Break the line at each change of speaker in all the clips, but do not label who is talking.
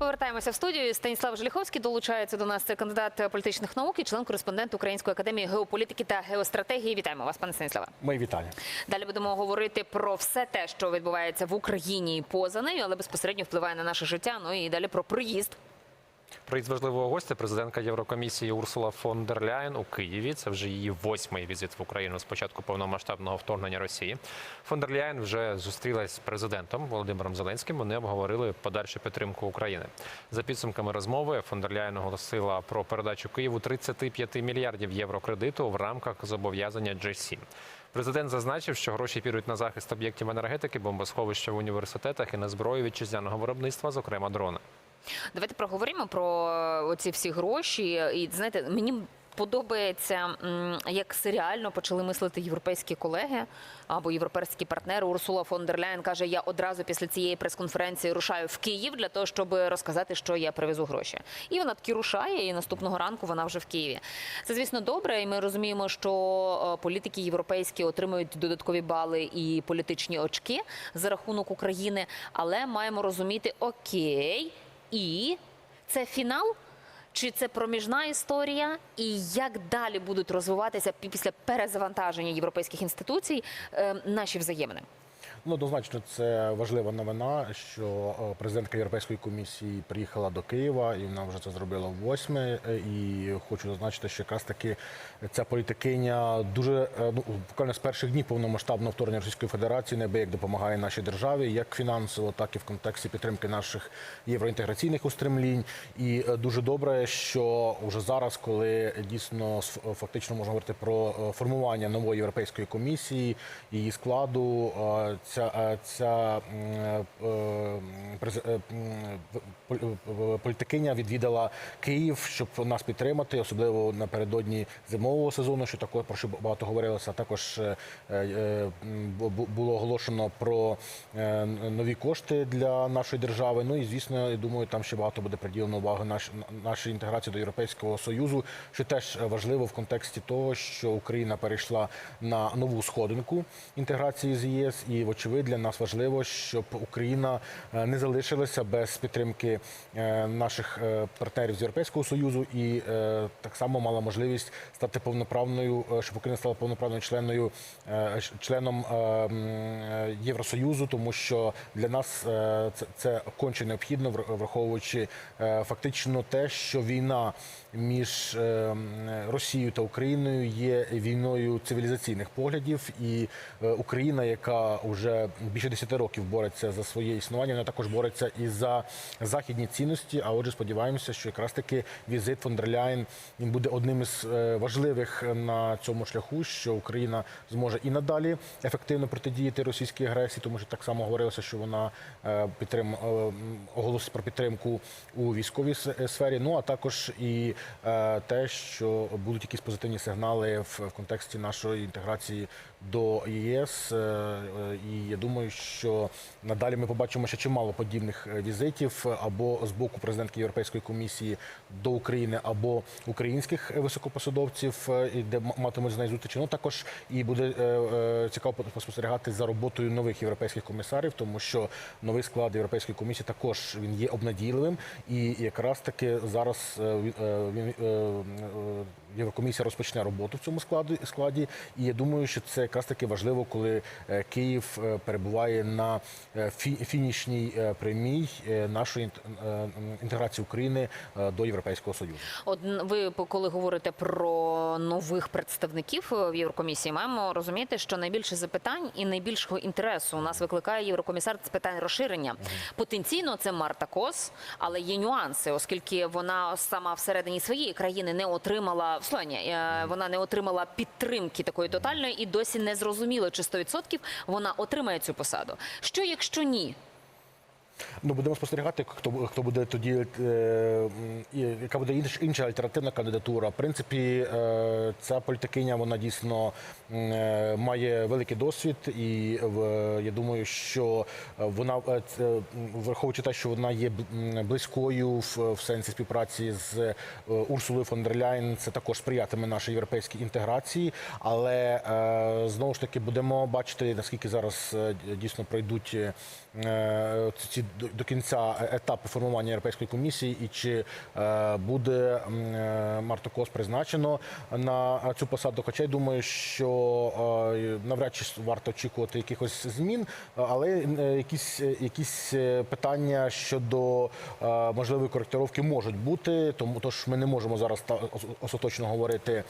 Повертаємося в студію. Станіслав Желіховський долучається до нас. Це кандидат політичних наук і член-кореспондент Української академії геополітики та геостратегії. Вітаємо вас, пане Станіславе.
Мої вітання.
Далі будемо говорити про все те, що відбувається в Україні і поза нею, але безпосередньо впливає на наше життя. Ну і далі про приїзд.
Приїзд важливого гостя, президентка Єврокомісії Урсула фон дер Ляєн у Києві. Це вже її восьмий візит в Україну з початку повномасштабного вторгнення Росії. Фон дер Ляєн вже зустрілась з президентом Володимиром Зеленським. Вони обговорили подальшу підтримку України. За підсумками розмови фон дер Ляєн оголосила про передачу Києву 35 мільярдів євро кредиту в рамках зобов'язання G7. Президент зазначив, що гроші підуть на захист об'єктів енергетики, бомбосховища в університетах і на зброю вітчизняного виробництва, зокрема дрони.
Давайте проговоримо про оці всі гроші. І знаєте, мені подобається, як серіально почали мислити європейські колеги або європейські партнери. Урсула фон дер Ляєн каже: я одразу після цієї прес-конференції рушаю в Київ для того, щоб розказати, що я привезу гроші. І вона таки рушає, і наступного ранку вона вже в Києві. Це звісно добре, і ми розуміємо, що е, політики європейські отримують додаткові бали і політичні очки за рахунок України, але маємо розуміти окей. І це фінал? Чи це проміжна історія? І як далі будуть розвиватися після перезавантаження європейських інституцій е, наші взаємини?
Ну, однозначно, це важлива новина, що е, президентка Європейської комісії приїхала до Києва, і вона вже це зробила восьме. І хочу зазначити, що якраз таки ця політикиня дуже е, ну буквально з перших днів повномасштабного вторгнення Російської Федерації неабияк допомагає нашій державі, як фінансово, так і в контексті підтримки наших євроінтеграційних устремлінь. І е, дуже добре, що вже зараз, коли дійсно фактично можна говорити про формування нової європейської комісії, її складу, ця, е, ця е, е, в- в- політикиня відвідала Київ, щоб нас підтримати, особливо напередодні зимового сезону, що також про що багато говорилося. Також е, е, бу- було оголошено про е, нові кошти для нашої держави. Ну і звісно, я думаю, там ще багато буде приділено уваги наш, нашій інтеграції до Європейського союзу, що теж важливо в контексті того, що Україна перейшла на нову сходинку інтеграції з ЄС, і вочевидь для нас важливо, щоб Україна е, не залишилася без підтримки е, наших е, партнерів з Європейського союзу, і так само мала можливість стати повноправною, щоб Україна стала повноправною членою членом Євросоюзу, тому що для нас це, це конче необхідно, враховуючи фактично те, що війна між Росією та Україною є війною цивілізаційних поглядів, і Україна, яка вже більше 10 років бореться за своє існування, вона також бореться і за західні цінності. А отже, сподіваємося, що якраз таки візит фон дер він буде одним із е, важливих на цьому шляху, що Україна зможе і надалі ефективно протидіяти російській агресії, тому що так само говорилося, що вона е, підтрим е, оголосить про підтримку у військовій сфері. Ну а також і те, що будуть якісь позитивні сигнали в контексті нашої інтеграції до ЄС. Е, е, І я думаю, що надалі ми побачимо ще чимало подібних е, візитів е, або з боку президентки Європейської комісії до України, або українських е, високопосадовців, де матимуть з нею зустрічі. Ну також і буде цікаво по- поспостерігати за роботою нових європейських комісарів, тому що новий склад Європейської комісії також він є обнадійливим, і якраз таки зараз він- Єврокомісія розпочне роботу в цьому складі складі. І я думаю, що це якраз таки важливо, коли Київ перебуває на фінішній е, прямій е, нашої е, інтеграції України е, до Європейського союзу.
От ви коли говорите про нових представників е, в Єврокомісії, маємо розуміти, що найбільше запитань і найбільшого інтересу у нас викликає Єврокомісар з питань розширення. Потенційно це Марта Кос, але є нюанси, оскільки вона сама всередині своєї країни не отримала в Словенії, е, вона не отримала підтримки такої тотальної і досі не зрозуміло, чи 100% вона отримає цю посаду. Що якщо ні?
Ну будемо спостерігати, хто хто буде тоді, е, яка буде інш- інша альтернативна кандидатура. В принципі, е, ця політикиня вона дійсно е, має великий досвід, і в- я думаю, що вона е, враховуючи те, що вона є близькою в, в сенсі співпраці з е, Урсулою фон дер Ляйн, це також сприятиме нашій європейській інтеграції. Але е, знову ж таки будемо бачити наскільки зараз е, дійсно пройдуть е, ці до, до кінця етапу формування європейської комісії, і чи е, буде е, Марту Кос призначено на цю посаду. Хоча я думаю, що е, навряд чи варто очікувати якихось змін, але якісь, якісь питання щодо можливої коректировки можуть бути. Тому тож ми не можемо зараз та- остаточно говорити,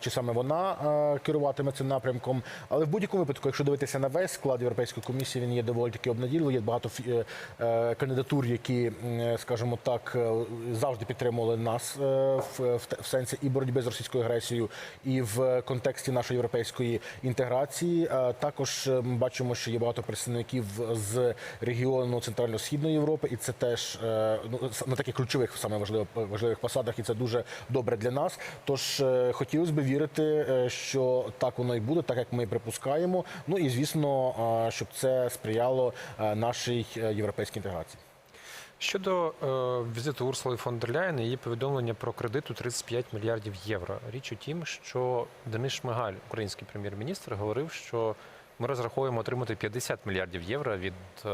чи саме вона керуватиме цим напрямком. Але в будь-якому випадку, якщо дивитися на весь склад Європейської комісії, він є доволі таки обнадійливий. Є багато кандидатур, які, м, скажімо так, е, завжди підтримували нас е, в, в сенсі і боротьби з російською агресією, і в контексті нашої європейської інтеграції. Е, Також е, ми бачимо, що є багато представників з регіону Центрально-Східної Європи, і це теж е, ну, на таких ключових саме важливих, важливих посадах, і це дуже добре для нас. Тож е, хотілося б вірити, е, що так воно і буде, так як ми припускаємо. Ну і звісно, е, щоб це сприяло е, нашій е, європейській інтеграції.
Щодо е, візиту Урсули фон дер Ляєн і її повідомлення про кредит у 35 мільярдів євро. Річ у тім, що Денис Шмигаль, український прем'єр-міністр, говорив, що ми розраховуємо отримати 50 мільярдів євро від е,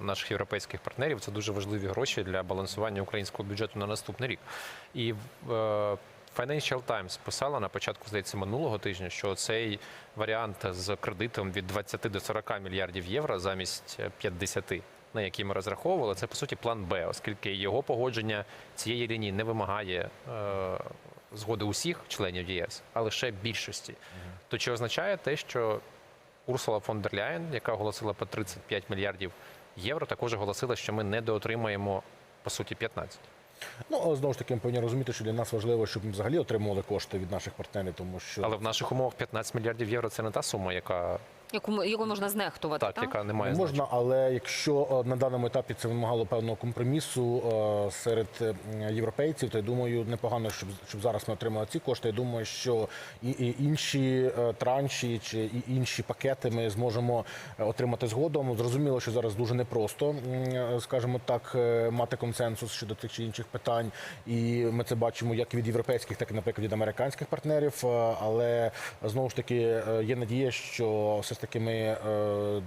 наших європейських партнерів. Це дуже важливі гроші для балансування українського бюджету на наступний рік. І е, Financial Times писала на початку, здається, минулого тижня, що цей варіант з кредитом від 20 до 40 мільярдів євро замість 50, на які ми розраховували, це по суті план Б, оскільки його погодження цієї лінії не вимагає е, згоди усіх членів ЄС, а лише більшості. То чи означає те, що Урсула фон дер Ляєн, яка оголосила по 35 мільярдів євро, також оголосила, що ми недоотримаємо по суті 15?
Ну але знову ж таки ми повинні розуміти, що для нас важливо, щоб ми взагалі отримували кошти від наших партнерів, тому що
Але в наших умовах 15 мільярдів євро це не та сума, яка
Яку, яку можна знехтувати,
так,
та?
яка не має значення.
Можна, але якщо е, на даному етапі це вимагало певного компромісу е, серед е, європейців, то я думаю, непогано, щоб щоб зараз ми отримали ці кошти. Я думаю, що і, і інші транші чи і інші пакети ми зможемо отримати згодом. Зрозуміло, що зараз дуже непросто, скажімо так, мати консенсус щодо тих чи інших питань, і ми це бачимо як від європейських, так і наприклад від американських партнерів. Але знову ж таки є надія, що все ж таки ми е,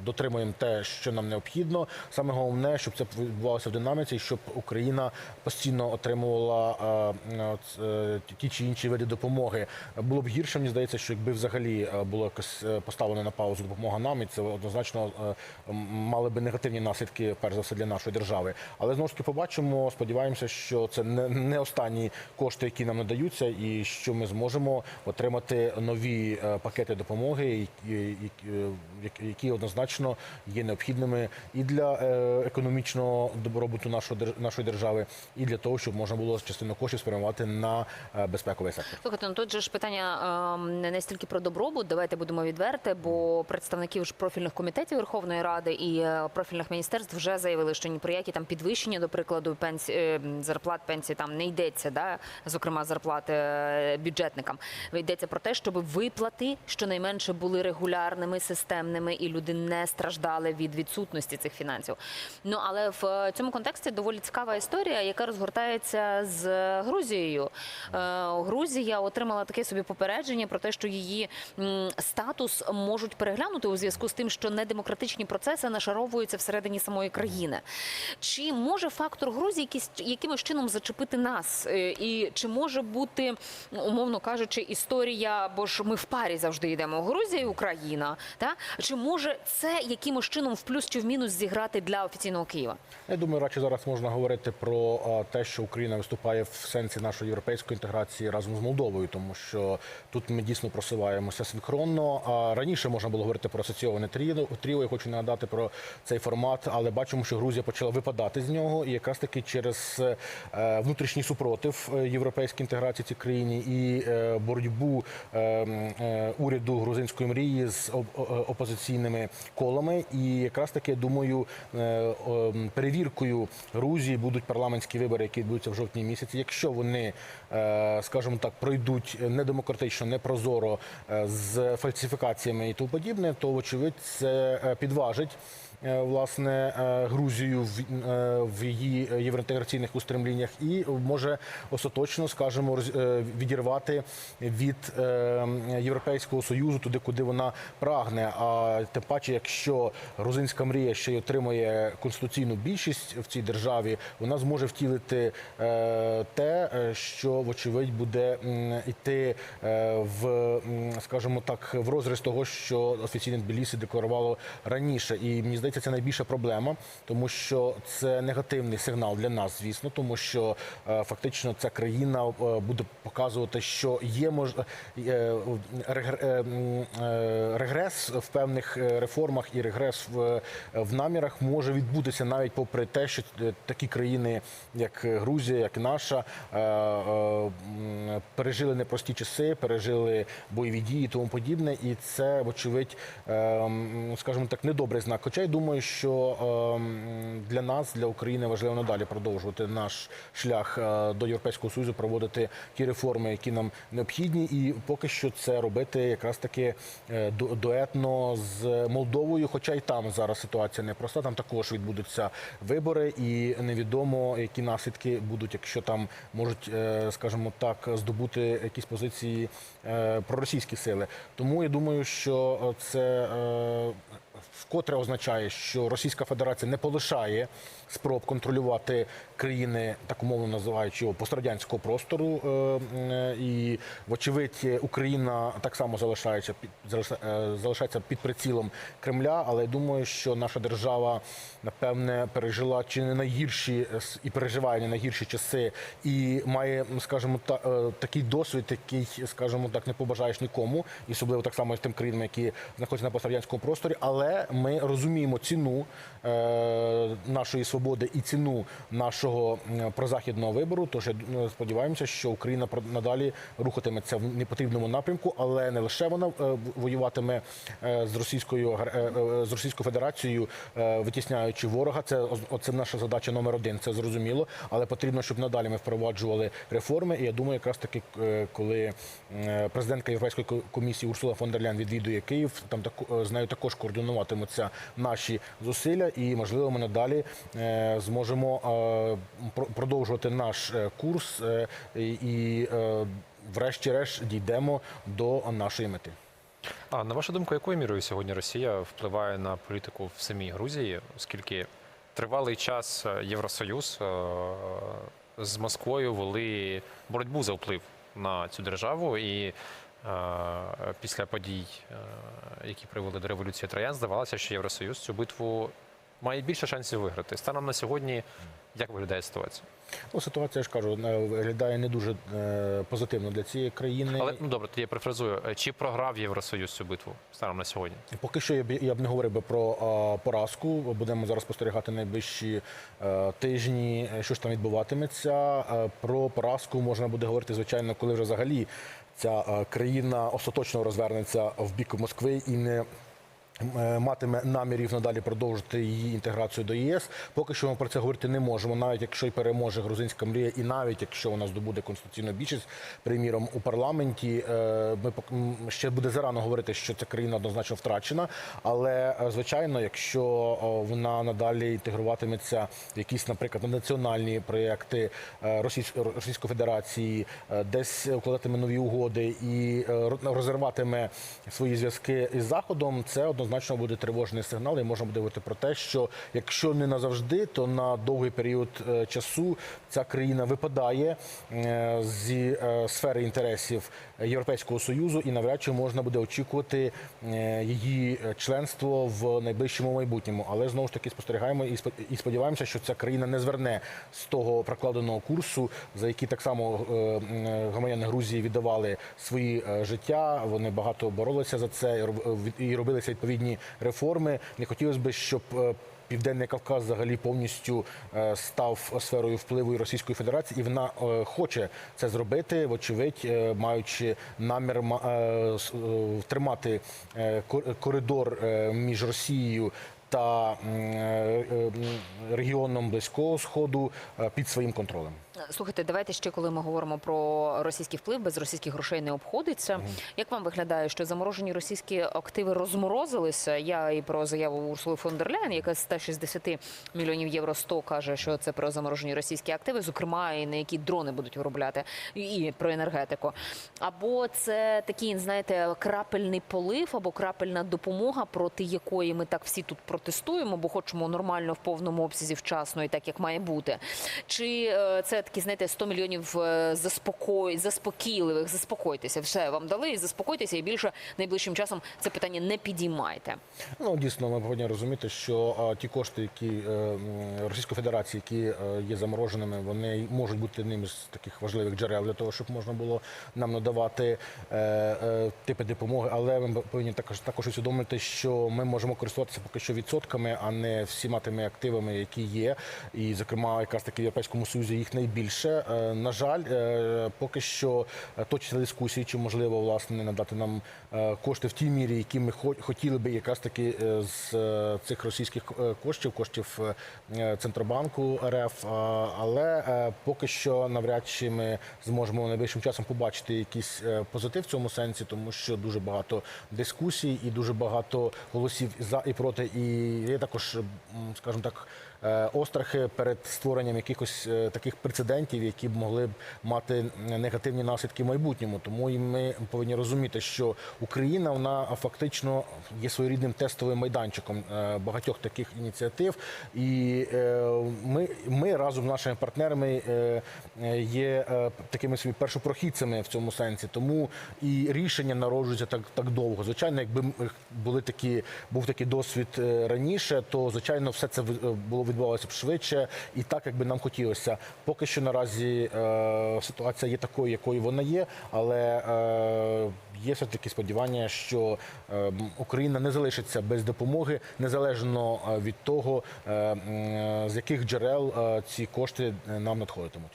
дотримуємо те, що нам необхідно. Саме головне, щоб це відбувалося в динаміці, щоб Україна постійно отримувала е, е, е, ті чи інші види допомоги. Було б гірше, мені здається, що якби взагалі е, було якось е, поставлено на паузу допомога нам, і це однозначно е, мали би негативні наслідки, перш за все, для нашої держави. Але знову ж таки побачимо, сподіваємося, що це не, не останні кошти, які нам надаються, і що ми зможемо отримати нові пакети допомоги, які, які- які- які однозначно є необхідними і для е, економічного добробуту нашої дер- нашої держави, і для того, щоб можна було частину коштів спрямувати на е, безпековий сектор.
Слухайте, ну тут же ж питання ем, не настільки про добробут. Давайте будемо відверти, бо представників ж профільних комітетів Верховної Ради і е, профільних міністерств вже заявили, що ні про які там підвищення, до прикладу, пенсі... е, зарплат пенсії там не йдеться, да? зокрема зарплати бюджетникам. Йдеться про те, щоб виплати щонайменше були регулярними, системними, і люди не страждали від відсутності цих фінансів. Ну але в е, цьому контексті доволі цікава історія, яка розгортається з Грузією. Е, Грузія отримала таке собі попередження про те, що її статус можуть переглянути у зв'язку з тим, що недемократичні процеси нашаровуються всередині самої країни. Чи може фактор Грузії якісь якимось чином зачепити нас? Е, І чи може бути, умовно кажучи, історія, бо ж ми в парі завжди йдемо Грузія і Україна, та чи може це якимось чином в плюс чи в мінус зіграти для офіційного Києва?
Я думаю, радше зараз можна говорити про те, що Україна виступає в сенсі нашої європейської інтеграції разом з Молдовою, тому що тут ми дійсно просуваємося синхронно. А раніше можна було говорити про асоційоване тріо. Я хочу нагадати про цей формат, але бачимо, що Грузія почала випадати з нього, і якраз таки через е, внутрішній супротив е, європейській інтеграції цій країні і е, боротьбу е, м, е, уряду грузинської мрії з опозиційними колами. І якраз таки думаю, е, перевіркою Грузії будуть парламентські вибори, які відбудуться в жовтні місяці. Якщо вони, е, скажімо так, пройдуть недемократично, непрозоро е, з фальсифікаціями і тому подібне, то вочевидь це е, підважить е, власне е, Грузію в, е, в її євроінтеграційних устремліннях, і може остаточно, скажімо, е, відірвати від е, Європейського союзу туди, куди вона прагне. А тим паче, якщо грузинська мрія ще й отримує конституційну більшість в цій державі, вона зможе втілити е, те, е, що вочевидь буде йти е, в, скажімо так, в розріз того, що офіційне Тбілісі декларувало раніше. І мені це найбільша проблема, тому що це негативний сигнал для нас, звісно, тому що е, фактично ця країна е, буде показувати, що є мож... е, регр- регрес в певних реформах і регрес в, в намірах може відбутися навіть попри те, що такі країни, як Грузія, як наша, пережили непрості часи, пережили бойові дії і тому подібне, і це, вочевидь, скажімо так, недобрий знак. Хоча я думаю, що е, для нас, для України, важливо надалі продовжувати наш шлях е, до Європейського Союзу, проводити ті реформи, які нам необхідні, і поки що це робити якраз таки е, дуетно з Молдовою. Хоча й там зараз ситуація непроста. Там також відбудуться вибори, і невідомо, які наслідки будуть, якщо там можуть, е, скажімо так, здобути якісь позиції проросійські сили. Тому я думаю, що це вкотре означає, що Російська Федерація не полишає спроб контролювати країни, так умовно називаючи його пострадянського простору. Е, е, І, вочевидь, Україна так само залишається під е, залишається під прицілом Кремля. Але я думаю, що наша держава напевне пережила чи не найгірші і переживає не найгірші часи, і має, скажімо, та, такий досвід, який, скажімо так, не побажаєш нікому, і особливо так само з тим країнам, які знаходяться на пострадянському просторі. Але ми розуміємо ціну е, нашої свободи і ціну нашого прозахідного вибору. Тож я сподіваємося, що Україна надалі рухатиметься в непотрібному напрямку, але не лише вона е, воюватиме е, з російською е, з Російською Федерацією, витісняючи ворога. Це оз- це наша задача номер один. Це зрозуміло. Але потрібно, щоб надалі ми впроваджували реформи. І я думаю, якраз таки, коли президентка Європейської комісії Урсула фон дер Ляйн відвідує Київ, там е, з нею також координуватимуться наші зусилля, і можливо ми надалі зможемо е, продовжувати наш е, курс е, і, е, врешті-решт дійдемо до нашої мети.
А на вашу думку, якою мірою сьогодні Росія впливає на політику в самій Грузії, оскільки тривалий час е, Євросоюз е, з Москвою вели боротьбу за вплив на цю державу, і е, після подій, е, які привели до революції Троян, здавалося, що Євросоюз цю битву має більше шансів виграти. Станом на сьогодні, як виглядає ситуація?
Ну, ситуація я ж кажу, е, виглядає не дуже е, позитивно для цієї країни.
Але ну добре, тоді я перефразую. Е, Чи програв Євросоюз цю битву станом на сьогодні?
Поки що я б я б не говорив би про а, поразку. Будемо зараз спостерігати найближчі е, тижні, що ж там відбуватиметься. Е, Про поразку можна буде говорити, звичайно, коли вже взагалі ця е, країна остаточно розвернеться в бік Москви і не. Е, Матиме намірів надалі продовжити її інтеграцію до ЄС. Поки що ми про це говорити не можемо, навіть якщо й переможе грузинська мрія, і навіть якщо вона здобуде конституційну більшість, приміром у парламенті, е, ми ще буде зарано говорити, що ця країна однозначно втрачена. Але е, звичайно, якщо вона надалі інтегруватиметься в якісь, наприклад, національні проєкти Російської Федерації, десь укладатиме нові угоди і розірватиме свої зв'язки із Заходом, це однозначно буде тривожний сигнал. І буде говорити про те, що якщо не назавжди, то на довгий період е, часу ця країна випадає е, зі е, сфери інтересів Європейського союзу, і навряд чи можна буде очікувати її членство в найближчому майбутньому. Але знову ж таки спостерігаємо і спо- і сподіваємося, що ця країна не зверне з того прокладеного курсу, за який так само громадяни Грузії віддавали свої життя. Вони багато боролися за це і робилися відповідні реформи. Не хотілося б, щоб е, Південний Кавказ взагалі повністю е, став сферою впливу Російської Федерації, і вона е, хоче це зробити, вочевидь, маючи намір тримати коридор між Росією. Та е, е, регіоном близького сходу е, під своїм контролем.
Слухайте, давайте ще коли ми говоримо про російський вплив, без російських грошей не обходиться. Як вам виглядає, що заморожені російські активи розморозилися? Я і про заяву Урсули фон дер Ляєн, яка з 160 мільйонів євро 100 каже, що це про заморожені російські активи, зокрема і на які дрони будуть виробляти, і про енергетику. Або це такий, знаєте, крапельний полив або крапельна допомога, проти якої ми так всі тут протестуємо, бо хочемо нормально в повному обсязі вчасно і так як має бути. Чи е, це такі, знаєте, 100 мільйонів е, заспокой, заспокійливих, заспокойтеся, все вам дали, і заспокойтеся, і більше найближчим часом це питання не підіймайте.
Ну дійсно, ми повинні розуміти, що ті кошти, які е, Російської Федерації, які є замороженими, вони можуть бути одним з таких важливих джерел для того, щоб можна було нам надавати типи допомоги. Але ми повинні також також усвідомити, що ми можемо користуватися поки що відсотками, а не всіма тими активами, які є. І, зокрема, якраз таки в Європейському Союзі їх найбільше. Е, На жаль, е, поки що е, точаться дискусії, чи можливо власне надати нам кошти в тій мірі, які ми хотіли би якраз таки з цих російських коштів, коштів Центробанку РФ. Але поки що навряд чи ми зможемо найближчим часом побачити якийсь позитив в цьому сенсі, тому що дуже багато дискусій і дуже багато голосів за і проти. І є також, скажімо так. е, Острахи перед створенням якихось е, таких прецедентів, які б могли б мати негативні наслідки в майбутньому. Тому і ми повинні розуміти, що Україна вона фактично є своєрідним тестовим майданчиком е, багатьох таких ініціатив. І ми, ми разом з нашими партнерами є такими собі першопрохідцями в цьому сенсі. Тому і рішення народжуються так, так довго. Звичайно, якби були такі, був такий досвід раніше, то звичайно все це е, було відбувалося б швидше і так, як би нам хотілося. Поки що наразі е, ситуація є такою, якою вона є, але е, є все таки сподівання, що Україна не залишиться без допомоги, незалежно від того, з яких джерел ці кошти нам надходитимуть.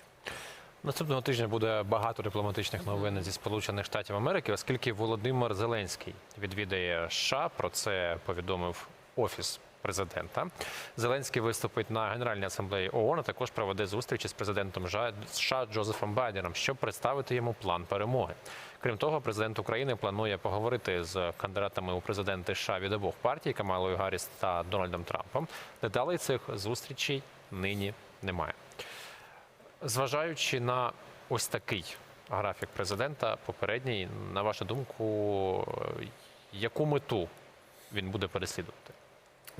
Наступного тижня буде багато дипломатичних новин зі Сполучених Штатів Америки, оскільки Володимир Зеленський відвідає США. Про це повідомив офіс президента. Зеленський виступить на Генеральній асамблеї ООН, а також проведе зустрічі з президентом США Джозефом Байденом, щоб представити йому план перемоги. Крім того, президент України планує поговорити з кандидатами у президенти США від обох партій Камалою Гарріс та Дональдом Трампом. Деталей цих зустрічей нині немає. Зважаючи на ось такий графік президента, попередній, на вашу думку, е, яку мету він буде переслідувати?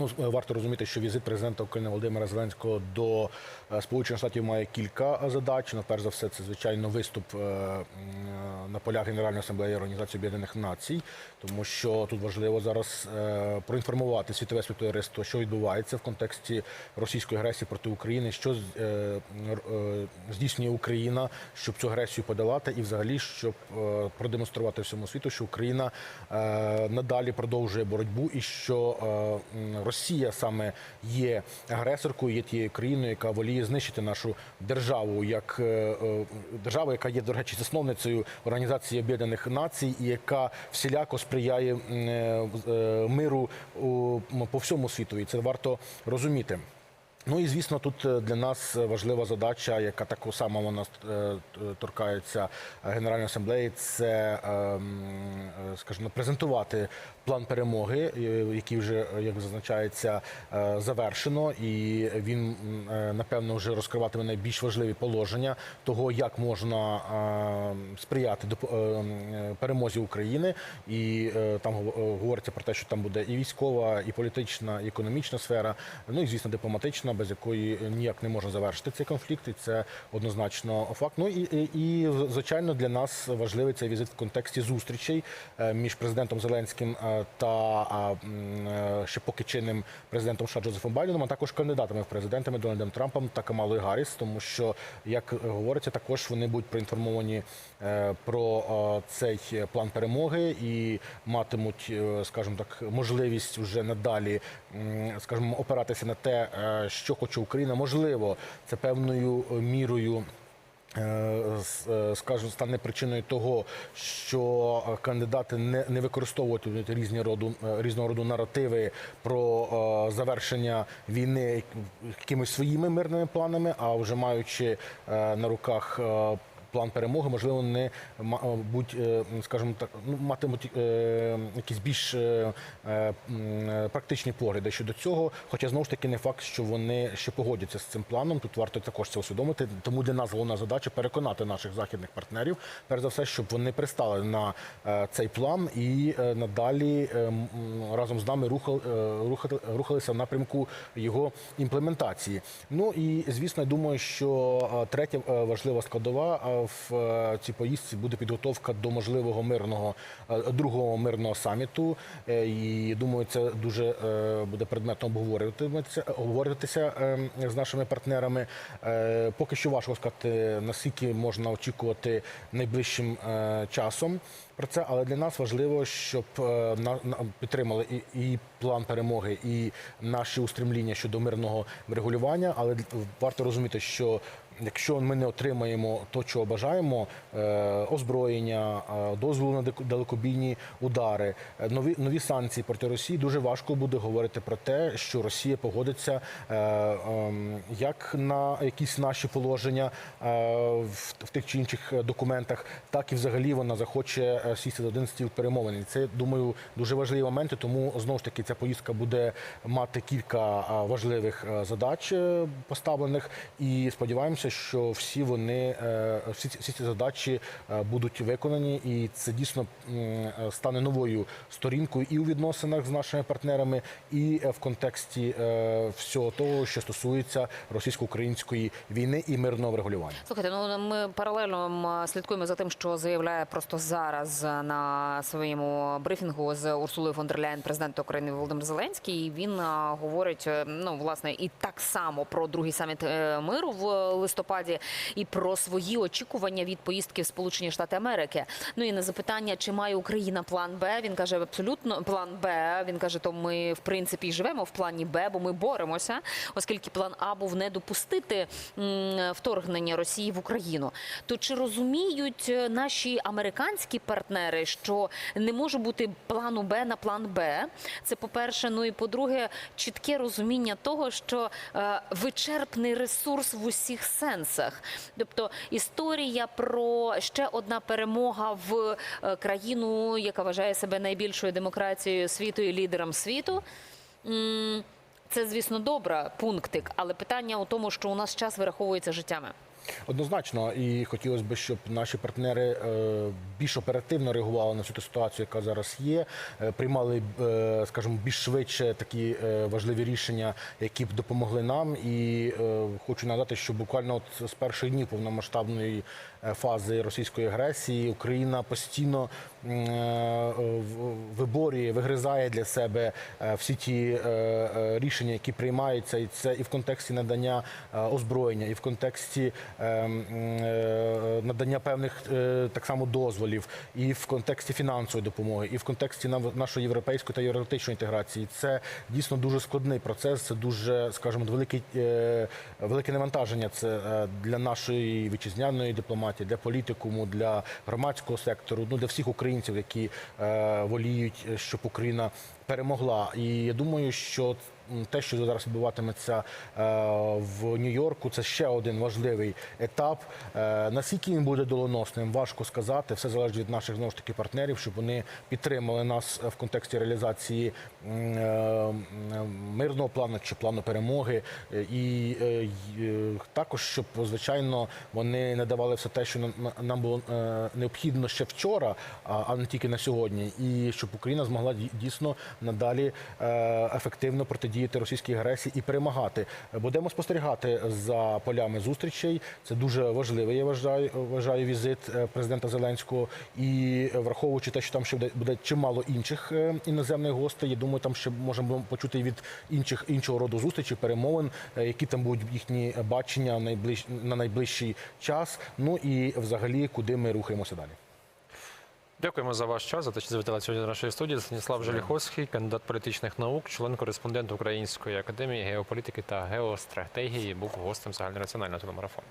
Ну, варто розуміти, що візит президента України Володимира Зеленського до е, Сполучених Штатів має кілька е, задач. Ну, перш за все, це звичайно виступ е, е, на полях Генеральної асамблеї Організації Об'єднаних Націй, тому що тут важливо зараз е, проінформувати світове співтовариство, що відбувається в контексті російської агресії проти України, що е, е, здійснює Україна, щоб цю агресію подолати, і взагалі щоб е, продемонструвати всьому світу, що Україна е, надалі продовжує боротьбу і що е, м, Росія саме є агресоркою, є тією країною, яка воліє знищити нашу державу, як е, е, яка є до речі, засновницею Організації Об'єднаних Націй, і яка всіляко сприяє е, миру по всьому світу. І це варто розуміти. Ну і звісно, тут е, для нас важлива задача, яка так само вона е, торкається Генеральної асамблеї, це, е, е, скажімо, презентувати план перемоги, е, який вже, е, як зазначається, е, завершено, і він е, напевно вже розкриватиме найбільш важливі положення того, як можна е, сприяти е, перемозі України. І е, там гов- е, говориться про те, що там буде і військова, і політична, і економічна сфера, ну і звісно, дипломатична, без якої ніяк не можна завершити цей конфлікт. І це однозначно факт. Ну і, і, і звичайно для нас важливий цей візит в контексті зустрічей е, між президентом Зеленським е, та е, ще поки чинним президентом США Джозефом Байденом, а також кандидатами в президентами Дональдом Трампом та Камалою Гарріс, тому що як говориться, також вони будуть проінформовані про цей план перемоги і матимуть, скажімо так, можливість вже надалі, скажімо, опиратися на те, е, що хоче Україна. Можливо, це певною мірою. е, е, Скажу, стане причиною того, що кандидати не, не використовуватимуть різні роду різного роду наративи про е, завершення війни якимись своїми мирними планами, а вже маючи е, на руках план перемоги, можливо, не е, е, скажімо так, ну матимуть е, якісь більш е, практичні погляди щодо цього. Хоча знову ж таки не факт, що вони ще погодяться з цим планом. Тут варто також це усвідомити. Тому для нас головна задача переконати наших західних партнерів, перш за все, щоб вони пристали на цей план і надалі разом з нами рухали, рухати, рухалися в напрямку його імплементації. Ну і звісно, я думаю, що третя важлива складова в е, цій поїздці буде підготовка до можливого мирного е, другого мирного саміту. Е, І думаю, це дуже буде предметно обговорюватися, обговорюватися е, з нашими партнерами. Поки що важко сказати, наскільки можна очікувати найближчим часом про це, але для нас важливо, щоб підтримали і план перемоги, і наші устремління щодо мирного врегулювання. Але варто розуміти, що якщо ми не отримаємо то, чого бажаємо, е, озброєння, е, дозволу на далекобійні удари, е, нові нові санкції проти Росії, дуже важко буде говорити про те, що Росія погодиться ем, як на якісь наші положення в, тих чи інших документах, так і взагалі вона захоче сісти за один стіл перемовин. Це думаю дуже важливі моменти. Тому знову ж таки ця поїздка буде мати кілька важливих е, задач е, поставлених, і сподіваємося, що всі вони е, всі, всі ці задачі будуть виконані, і це дійсно стане новою сторінкою і у відносинах з нашими партнерами, і в контексті всього того, що стосується російсько-української війни і мирного врегулювання.
Слухайте, ну ми паралельно слідкуємо за тим, що заявляє просто зараз на своєму брифінгу з Урсулою фон дер Ляєн президент України Володимир Зеленський. Він говорить е, ну власне і так само про другий саміт е, миру в листопаді, і про свої очікування від поїздки в Сполучені Штати Америки. Ну і на запитання, чи має Україна план Б, він каже абсолютно план Б. Він каже, то ми в принципі живемо в плані Б, бо ми боремося, оскільки план А був не допустити вторгнення Росії в Україну. То чи розуміють е, наші американські партнери, що не може бути плану Б на план Б? Це по-перше. Ну і по-друге, чітке розуміння того, що е, вичерпний ресурс в усіх сенсах. Тобто історія про ще одна перемога в е, країну, яка вважає себе найбільшою демократією світу і лідером світу. Це, звісно, добре, пунктик, але питання у тому, що у нас час вираховується життями.
Однозначно, і хотілося б, щоб наші партнери е, більш оперативно реагували на цю ту ситуацію, яка зараз є, е, приймали, е, скажімо, більш швидше такі важливі рішення, які б допомогли нам. І хочу нагадати, що буквально от з перших днів повномасштабної фази російської агресії Україна постійно е, виборює, вигризає для себе е, всі ті е, е, рішення, які приймаються, і це і в контексті надання е, озброєння, і в контексті е, е, надання певних е, так само дозволів, і в контексті фінансової допомоги, і в контексті нашої європейської та євроатлантичної інтеграції. Це дійсно дуже складний процес. Це дуже, скажімо, велике, велике навантаження. Це е, для нашої вітчизняної дипломатії, для політикуму, для громадського сектору, ну для всіх українців, які е, воліють, щоб Україна перемогла. І я думаю, що те, що зараз відбуватиметься е, в Нью-Йорку, це ще один важливий етап. Е, Наскільки він буде доленосним, важко сказати. Все залежить від наших знову ж таки партнерів, щоб вони підтримали нас в контексті реалізації е, мирного плану чи плану перемоги. І також, щоб звичайно вони не давали все те, що нам- було необхідно ще вчора, а не тільки на сьогодні, і щоб Україна змогла дійсно надалі ефективно протидіяти російській агресії і перемагати. Будемо спостерігати за полями зустрічей. Це дуже важливий, я вважаю, вважаю візит е, президента Зеленського. І враховуючи те, що там ще буде, чимало інших е, іноземних гостей, я думаю, там ще можемо почути від інших іншого роду зустрічей, перемовин, е, які там будуть їхні бачення на найближчий час. Ну і взагалі, куди ми рухаємося далі.
Дякуємо за ваш час. За те, що завітали сьогодні до нашої студії. Станіслав Желіховський, кандидат політичних наук, член-кореспондент Української академії геополітики та геостратегії, був гостем загальнонаціонального телемарафону.